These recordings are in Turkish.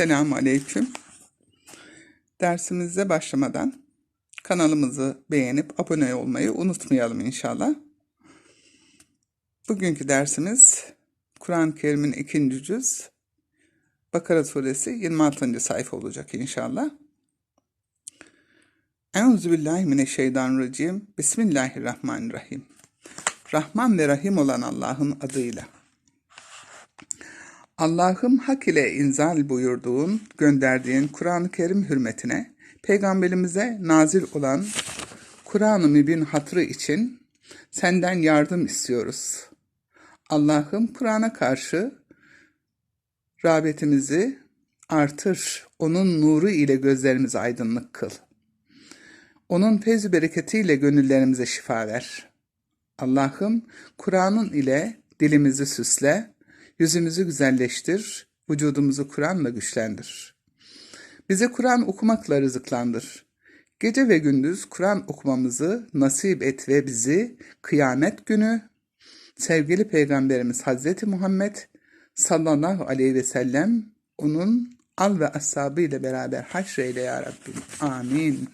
Selamun Aleyküm. Dersimize başlamadan kanalımızı beğenip abone olmayı unutmayalım inşallah. Bugünkü dersimiz Kur'an-ı Kerim'in ikinci cüz Bakara suresi 26. sayfa olacak inşallah. Euzubillahimineşşeytanirracim. Bismillahirrahmanirrahim. Rahman ve Rahim olan Allah'ın adıyla. Allah'ım hak ile inzal buyurduğun, gönderdiğin Kur'an-ı Kerim hürmetine, Peygamberimize nazil olan Kur'an-ı Mübin hatırı için senden yardım istiyoruz. Allah'ım Kur'an'a karşı rağbetimizi artır, onun nuru ile gözlerimizi aydınlık kıl. Onun feyz bereketiyle gönüllerimize şifa ver. Allah'ım Kur'an'ın ile dilimizi süsle, yüzümüzü güzelleştir, vücudumuzu Kur'an'la güçlendir. Bize Kur'an okumakla rızıklandır. Gece ve gündüz Kur'an okumamızı nasip et ve bizi kıyamet günü sevgili Peygamberimiz Hazreti Muhammed sallallahu aleyhi ve sellem onun al ve ashabı ile beraber haşreyle ya Rabbim. Amin.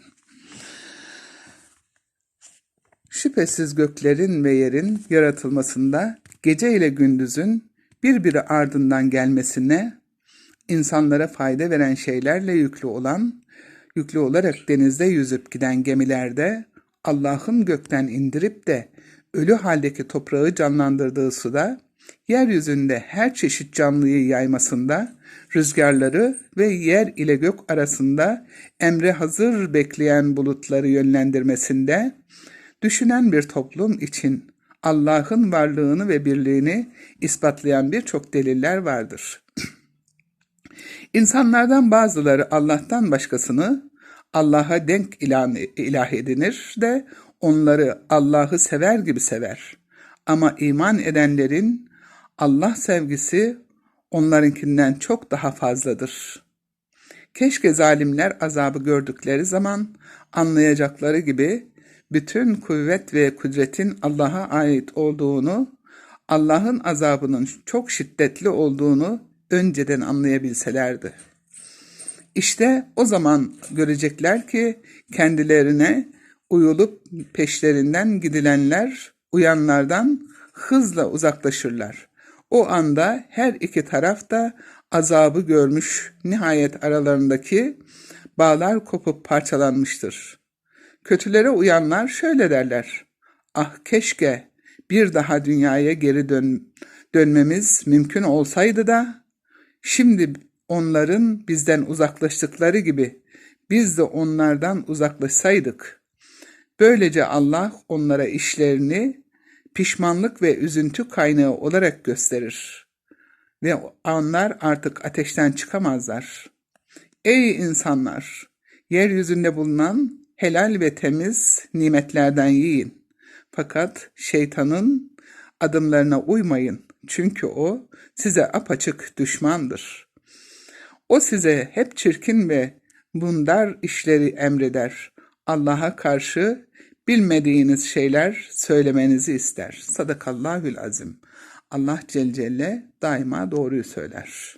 Şüphesiz göklerin ve yerin yaratılmasında gece ile gündüzün birbiri ardından gelmesine insanlara fayda veren şeylerle yüklü olan, yüklü olarak denizde yüzüp giden gemilerde Allah'ın gökten indirip de ölü haldeki toprağı canlandırdığı suda, yeryüzünde her çeşit canlıyı yaymasında, rüzgarları ve yer ile gök arasında emre hazır bekleyen bulutları yönlendirmesinde, düşünen bir toplum için Allah'ın varlığını ve birliğini ispatlayan birçok deliller vardır. İnsanlardan bazıları Allah'tan başkasını Allah'a denk ilan, ilah edinir de onları Allah'ı sever gibi sever. Ama iman edenlerin Allah sevgisi onlarınkinden çok daha fazladır. Keşke zalimler azabı gördükleri zaman anlayacakları gibi bütün kuvvet ve kudretin Allah'a ait olduğunu, Allah'ın azabının çok şiddetli olduğunu önceden anlayabilselerdi. İşte o zaman görecekler ki kendilerine uyulup peşlerinden gidilenler uyanlardan hızla uzaklaşırlar. O anda her iki taraf da azabı görmüş, nihayet aralarındaki bağlar kopup parçalanmıştır. Kötülere uyanlar şöyle derler. Ah keşke bir daha dünyaya geri dön dönmemiz mümkün olsaydı da şimdi onların bizden uzaklaştıkları gibi biz de onlardan uzaklaşsaydık. Böylece Allah onlara işlerini pişmanlık ve üzüntü kaynağı olarak gösterir. Ve onlar artık ateşten çıkamazlar. Ey insanlar! Yeryüzünde bulunan helal ve temiz nimetlerden yiyin. Fakat şeytanın adımlarına uymayın. Çünkü o size apaçık düşmandır. O size hep çirkin ve bundar işleri emreder. Allah'a karşı bilmediğiniz şeyler söylemenizi ister. Sadakallahül azim. Allah Celle Celle daima doğruyu söyler.